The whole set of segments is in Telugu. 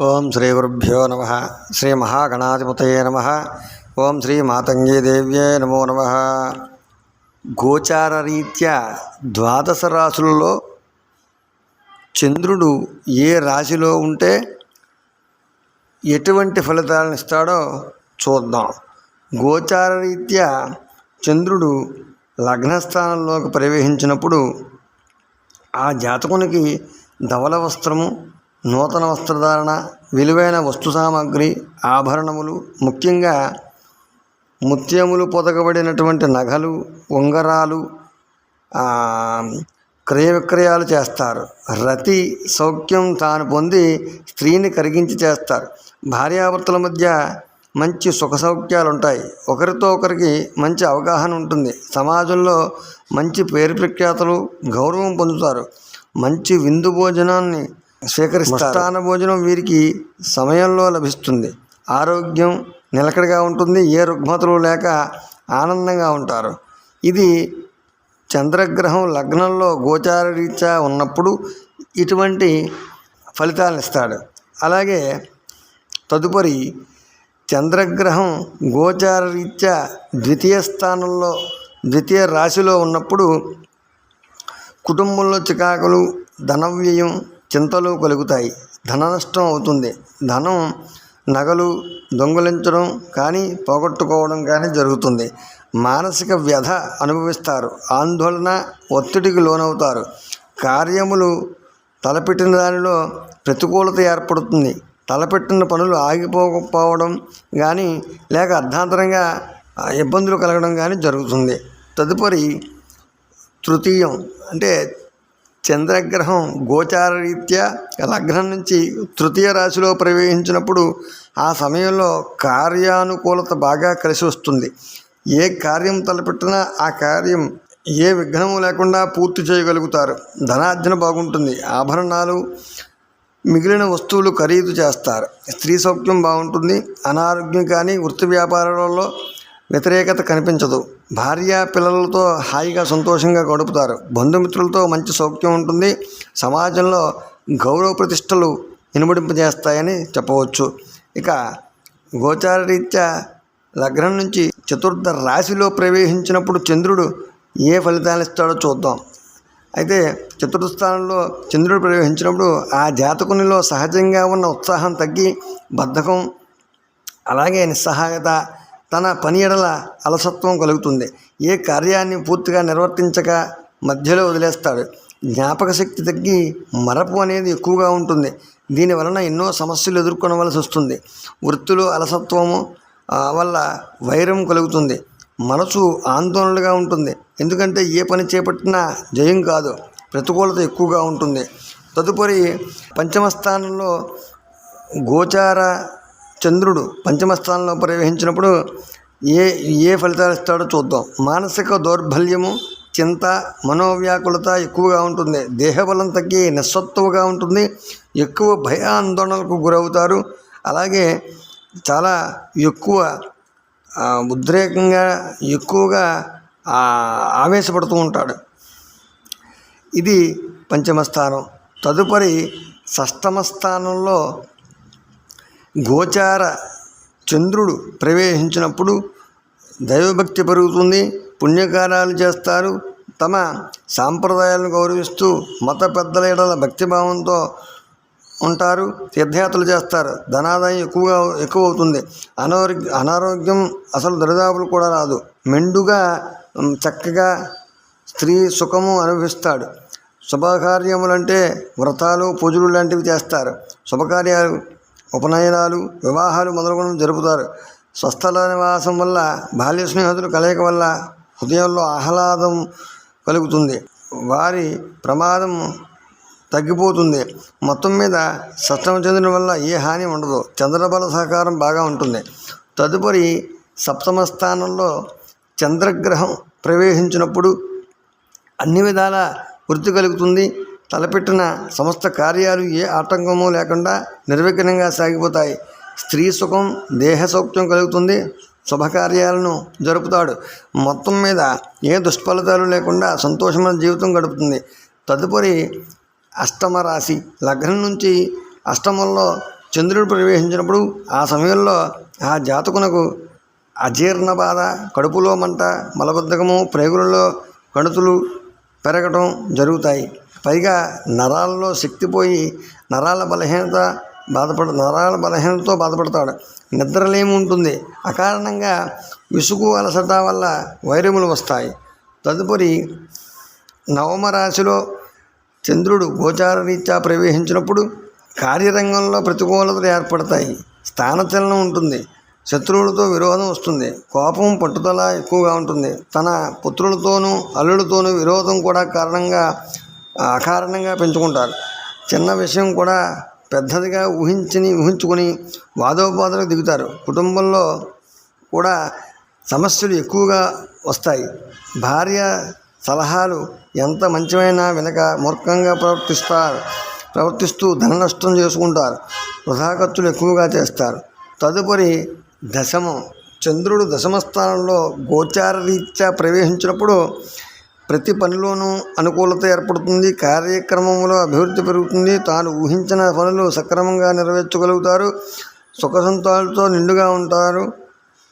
ఓం శ్రీ గురుభ్యో నమ. శ్రీ మహాగణాధిపతయే నమ. ఓం శ్రీ మాతంగీదేవ్యే నమో నమ. గోచారరీత్యా ద్వాదశ రాశులలో చంద్రుడు ఏ రాశిలో ఉంటే ఎటువంటి ఫలితాలను ఇస్తాడో చూద్దాం. గోచారరీత్యా చంద్రుడు లగ్నస్థానంలోకి ప్రవేశించినప్పుడు ఆ జాతకునికి ధవల వస్త్రము నూతన వస్త్రధారణ విలువైన వస్తు సామాగ్రి ఆభరణములు ముఖ్యంగా ముత్యములు పొదగబడినటువంటి నగలు ఉంగరాలు క్రయ విక్రయాలు చేస్తారు. రతి సౌఖ్యం తాను పొంది స్త్రీని కరిగించి చేస్తారు. భార్యాభర్తల మధ్య మంచి సుఖ సౌఖ్యాలు ఉంటాయి. ఒకరితో ఒకరికి మంచి అవగాహన ఉంటుంది. సమాజంలో మంచి పేరు ప్రఖ్యాతలు గౌరవం పొందుతారు. మంచి విందు భోజనాన్ని స్వీకరిస్తారు. భోజనం వీరికి సమయంలో లభిస్తుంది. ఆరోగ్యం నిలకడగా ఉంటుంది. ఏ రుగ్మతలు లేక ఆనందంగా ఉంటారు. ఇది చంద్రగ్రహం లగ్నంలో గోచార రీత్యా ఉన్నప్పుడు ఇటువంటి ఫలితాలను ఇస్తాడు. అలాగే తదుపరి చంద్రగ్రహం గోచార రీత్యా ద్వితీయ స్థానంలో ద్వితీయ రాశిలో ఉన్నప్పుడు కుటుంబంలో చికాకులు ధన వ్యయం చింతలు కలుగుతాయి. ధన నష్టం అవుతుంది. ధనం నగలు దొంగలించడం కానీ పోగొట్టుకోవడం కానీ జరుగుతుంది. మానసిక వ్యధ అనుభవిస్తారు. ఆందోళన ఒత్తిడికి లోనవుతారు. కార్యములు తలపెట్టిన దానిలో ప్రతికూలత ఏర్పడుతుంది. తలపెట్టిన పనులు ఆగిపోకపోవడం కానీ లేక అర్ధాంతరంగా ఇబ్బందులు కలగడం కానీ జరుగుతుంది. తదుపరి తృతీయం అంటే చంద్రగ్రహం గోచార రీత్యా లగ్నం నుంచి తృతీయ రాశిలో ప్రవేశించినప్పుడు ఆ సమయంలో కార్యానుకూలత బాగా కలిసి వస్తుంది. ఏ కార్యం తలపెట్టినా ఆ కార్యం ఏ విఘ్నము లేకుండా పూర్తి చేయగలుగుతారు. ధనార్జన బాగుంటుంది. ఆభరణాలు మిగిలిన వస్తువులు ఖరీదు చేస్తారు. స్త్రీ సౌఖ్యం బాగుంటుంది. అనారోగ్యం కానీ వృత్తి వ్యాపారాలలో వ్యతిరేకత కనిపించదు. భార్య పిల్లలతో హాయిగా సంతోషంగా గడుపుతారు. బంధుమిత్రులతో మంచి సౌఖ్యం ఉంటుంది. సమాజంలో గౌరవ ప్రతిష్టలు ఇనుమడింపజేస్తాయని చెప్పవచ్చు. ఇక గోచారరీత్యా లగ్నం నుంచి చతుర్థ రాశిలో ప్రవేశించినప్పుడు చంద్రుడు ఏ ఫలితాలు ఇస్తాడో చూద్దాం. అయితే చతుర్థ స్థానంలో చంద్రుడు ప్రవేశించినప్పుడు ఆ జాతకునిలో సహజంగా ఉన్న ఉత్సాహం తగ్గి బద్ధకం అలాగే నిస్సహాయత తన పని ఎడల అలసత్వం కలుగుతుంది. ఏ కార్యాన్ని పూర్తిగా నిర్వర్తించక మధ్యలో వదిలేస్తాడు. జ్ఞాపక శక్తి తగ్గి మరపు అనేది ఎక్కువగా ఉంటుంది. దీని వలన ఎన్నో సమస్యలు ఎదుర్కొనవలసి వస్తుంది. వృత్తిలో అలసత్వము వల్ల వైరం కలుగుతుంది. మనసు ఆందోళనగా ఉంటుంది. ఎందుకంటే ఏ పని చేపట్టినా జయం కాదు ప్రతికూలత ఎక్కువగా ఉంటుంది. తదుపరి పంచమ స్థానంలో గోచార చంద్రుడు పంచమ స్థానంలో ప్రవేశించినప్పుడు ఏ ఏ ఫలితాలు ఇస్తాడో చూద్దాం. మానసిక దౌర్బల్యము చింత మనోవ్యాకులత ఎక్కువగా ఉంటుంది. దేహబలం తగ్గి నిస్సత్తువుగా ఉంటుంది. ఎక్కువ భయాందోళనలకు గురవుతారు. అలాగే చాలా ఎక్కువ ఉద్రేకంగా ఎక్కువగా ఆవేశపడుతూ ఉంటాడు. ఇది పంచమ స్థానం తదుపరి షష్టమ స్థానంలో గోచార చంద్రుడు ప్రవేశించినప్పుడు దైవభక్తి పెరుగుతుంది పుణ్యకార్యాలు చేస్తారు. తమ సాంప్రదాయాలను గౌరవిస్తూ మత పెద్దల ఎడల భక్తిభావంతో ఉంటారు తీర్థయాత్రలు చేస్తారు. ధనాదాయం ఎక్కువగా ఎక్కువ అవుతుంది అనారోగ్య అనారోగ్యం అసలు దరిదాపులు కూడా రాదు. మెండుగా చక్కగా స్త్రీ సుఖము అనుభవిస్తాడు. శుభకార్యములంటే వ్రతాలు పూజలు లాంటివి చేస్తారు. శుభకార్యాలు ఉపనయనాలు వివాహాలు మొదలగునవి జరుపుతారు. స్వస్థల నివాసం వల్ల బాల్య స్నేహితులు కలయిక వల్ల హృదయంలో ఆహ్లాదం కలుగుతుంది. వారి ప్రమాదం తగ్గిపోతుంది. మొత్తం మీద సష్టం చెందడం వల్ల ఏ హాని ఉండదు. చంద్రబల సహకారం బాగా ఉంటుంది. తదుపరి సప్తమ స్థానంలో చంద్రగ్రహం ప్రవేశించినప్పుడు అన్ని విధాల వృత్తి కలుగుతుంది. తలపెట్టిన సమస్త కార్యాలు ఏ ఆటంకము లేకుండా నిర్విఘ్నంగా సాగిపోతాయి. స్త్రీ సుఖం దేహ సౌఖ్యం కలుగుతుంది. శుభకార్యాలను జరుపుతాడు. మొత్తం మీద ఏ దుష్ఫలితాలు లేకుండా సంతోషమైన జీవితం గడుపుతుంది. తదుపరి అష్టమ రాశి లగ్నం నుంచి అష్టమంలో చంద్రుడు ప్రవేశించినప్పుడు ఆ సమయంలో ఆ జాతకునకు అజీర్ణ బాధ కడుపులో మంట మలబద్ధకము ప్రేగులలో కణుతులు పెరగటం జరుగుతాయి. పైగా నరాల్లో శక్తి పోయి నరాల బలహీనత బాధపడ నరాల బలహీనతతో బాధపడతాడు. నిద్రలేమి ఉంటుంది. అకారణంగా విసుగు అలసట వల్ల వైరములు వస్తాయి. తదుపరి నవమ రాశిలో చంద్రుడు గోచార రీత్యా ప్రవేశించినప్పుడు కార్యరంగంలో ప్రతికూలతలు ఏర్పడతాయి. స్థానచలనం ఉంటుంది. శత్రువులతో విరోధం వస్తుంది. కోపం పట్టుదల ఎక్కువగా ఉంటుంది. తన పుత్రులతోనూ అల్లులతోనూ విరోధం కూడా కారణంగా అకారణంగా పెంచుకుంటారు. చిన్న విషయం కూడా పెద్దదిగా ఊహించని ఊహించుకొని వాదోపాదలకు దిగుతారు. కుటుంబంలో కూడా సమస్యలు ఎక్కువగా వస్తాయి. భార్య సలహాలు ఎంత మంచివైనా వెనక మూర్ఖంగా ప్రవర్తిస్తారు ప్రవర్తిస్తూ ధన నష్టం చేసుకుంటారు వృధా ఖర్చులు ఎక్కువగా చేస్తారు. తదుపరి దశమం. చంద్రుడు దశమ స్థానంలో గోచార రీత్యా ప్రవేశించినప్పుడు ప్రతి పనిలోనూ అనుకూలత ఏర్పడుతుంది కార్యక్రమంలో అభివృద్ధి పెరుగుతుంది. తాను ఊహించిన పనులు సక్రమంగా నెరవేర్చగలుగుతారు సుఖసంతాలతో నిండుగా ఉంటారు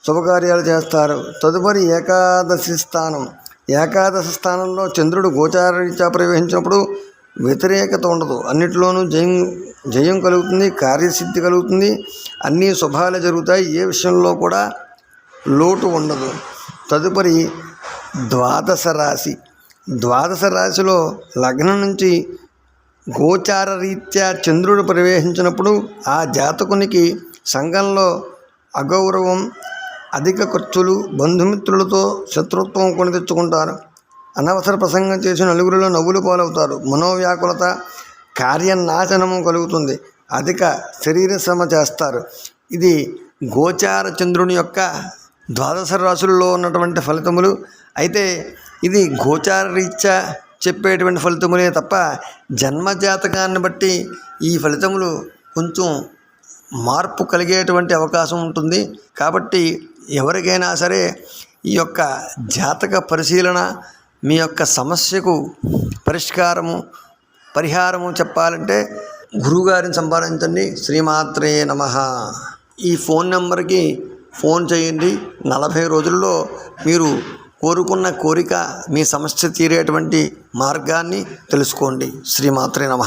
శుభకార్యాలు చేస్తారు. తదుపరి ఏకాదశి స్థానం. ఏకాదశి స్థానంలో చంద్రుడు గోచారీత్యా ప్రవేశించినప్పుడు వ్యతిరేకత ఉండదు. అన్నిటిలోనూ జయం జయం కలుగుతుంది కార్యసిద్ధి కలుగుతుంది. అన్నీ శుభాలే జరుగుతాయి. ఏ విషయంలో కూడా లోటు ఉండదు. తదుపరి ద్వాదశ రాశి. ద్వాదశ రాశిలో లగ్నం నుంచి గోచార రీత్యా చంద్రుడు ప్రవేశించినప్పుడు ఆ జాతకునికి సంఘంలో అగౌరవం అధిక ఖర్చులు బంధుమిత్రులతో శత్రుత్వం కొని తెచ్చుకుంటారు. అనవసర ప్రసంగం చేసి నలుగురిలో నవ్వులు పాలవుతారు. మనోవ్యాకులత కార్యనాశనము కలుగుతుంది. అధిక శరీర శ్రమ చేస్తారు. ఇది గోచార చంద్రుని యొక్క ద్వాదశ రాశుల్లో ఉన్నటువంటి ఫలితములు. అయితే ఇది గోచార రీత్యా చెప్పేటువంటి ఫలితములే తప్ప జన్మజాతకాన్ని బట్టి ఈ ఫలితములు కొంచెం మార్పు కలిగేటువంటి అవకాశం ఉంటుంది. కాబట్టి ఎవరికైనా సరే ఈ యొక్క జాతక పరిశీలన మీ యొక్క సమస్యకు పరిష్కారము పరిహారము చెప్పాలంటే గురువుగారిని సంపాదించండి శ్రీమాత్రే నమ. ఈ ఫోన్ నెంబర్కి ఫోన్ చేయండి. నలభై రోజుల్లో మీరు కోరుకున్న కోరిక మీ సమస్య తీరేటువంటి మార్గాన్ని తెలుసుకోండి. శ్రీమాత్రే నమ.